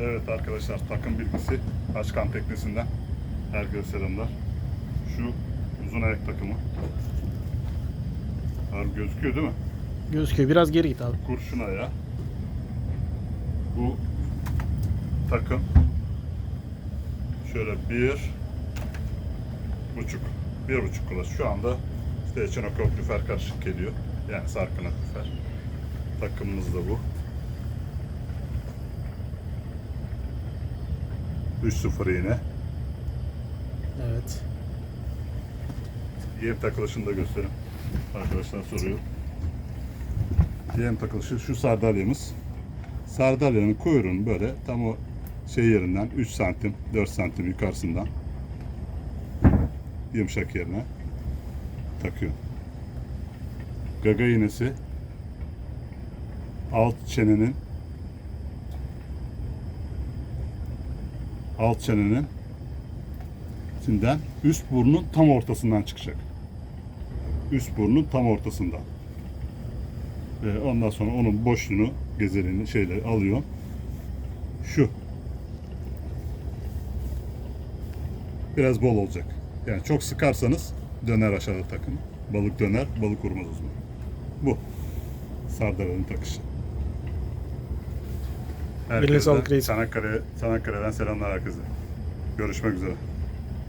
Evet arkadaşlar takım bilgisi Başkan Teknesi'nden herkese selamlar. Şu uzun ayak takımı. Harbi gözüküyor değil mi? Gözüküyor. Biraz geri git abi. Kurşun ayağı. Bu takım şöyle bir buçuk bir buçuk kulaç. Şu anda işte Echinokok lüfer karışık geliyor. Yani sarkınak lüfer. Takımımız da bu. 3-0 yine. Evet. Yem takılışını da göstereyim. Arkadaşlar soruyor. Yem takılışı şu sardalyamız. Sardalyanın kuyruğunu böyle tam o şey yerinden 3 santim 4 santim yukarısından yumuşak yerine takıyor. Gaga iğnesi alt çenenin alt çenenin içinden üst burnun tam ortasından çıkacak. Üst burnun tam ortasından. Ve ondan sonra onun boşluğunu, gezelini şeyle alıyor. Şu. Biraz bol olacak. Yani çok sıkarsanız döner aşağıda takın. Balık döner, balık vurmaz o zaman. Bu. Sardaranın takışı. Eline sağlık Herkese reis. Çanakkale, Çanakkale'den selamlar herkese. Görüşmek üzere.